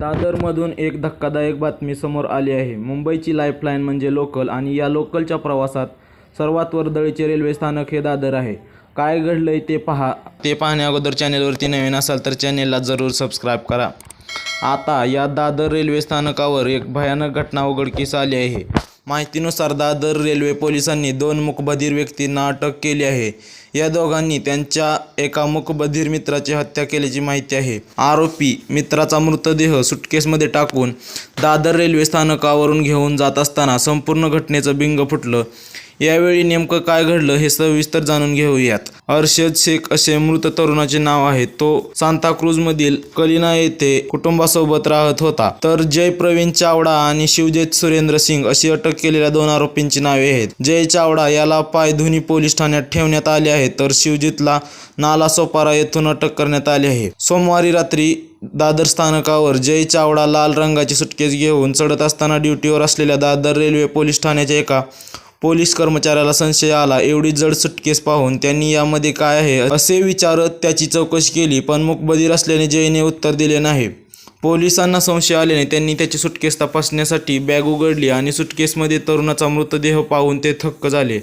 दादरमधून एक धक्कादायक बातमी समोर आली आहे. मुंबईची लाईफलाईन म्हणजे लोकल आणि या लोकलच्या प्रवासात सर्वात वर्दळीचे रेल्वे स्थानक हे दादर आहे. काय घडलंय ते पहा. ते पाहण्या अगोदर चॅनेलवरती नवीन असाल तर चॅनेलला जरूर सबस्क्राईब करा. आता या दादर रेल्वे स्थानकावर एक भयानक घटना उघडकीस आली आहे. माहितीनुसार दादर रेल्वे पोलिसांनी दोन मुकबधीर व्यक्तींना अटक केली आहे. या दोघांनी त्यांच्या एका मुकबधीर मित्राची हत्या केल्याची माहिती आहे. आरोपी मित्राचा मृतदेह सुटकेसमध्ये टाकून दादर रेल्वे स्थानकावरून घेऊन जात असताना संपूर्ण घटनेचं बिंग फुटलं. यावेळी नेमकं काय घडलं हे सविस्तर जाणून घेऊयात. अर्शद शेख असे मृत तरुणाचे नाव आहे. तो सांताक्रूजमधील कलिना येथे कुटुंबासोबत राहत होता. तर जय प्रवीण चावडा आणि शिवजीत सुरेंद्र सिंग अशी अटक केलेल्या दोन आरोपींची नावे आहेत. जय चावडा याला पायधुनी पोलीस ठाण्यात ठेवण्यात आले आहे. तर शिवजितला नाला सोपारा येथून अटक करण्यात आली आहे. सोमवारी रात्री दादर स्थानकावर जय चावडा लाल रंगाची सुटकेस घेऊन चढत असताना ड्युटीवर असलेल्या दादर रेल्वे पोलीस ठाण्याच्या एका पोलीस कर्मचाऱ्याला संशय आला. एवढी जड सुटकेस पाहून त्यांनी यामध्ये काय आहे असे विचारत त्याची चौकशी केली पण मुकबधीर असल्याने जयने उत्तर दिले नाही. पोलिसांना संशय आल्याने त्यांनी त्याची सुटकेस तपासण्यासाठी बॅग उघडली आणि सुटकेसमध्ये तरुणाचा मृतदेह पाहून ते थक्क झाले.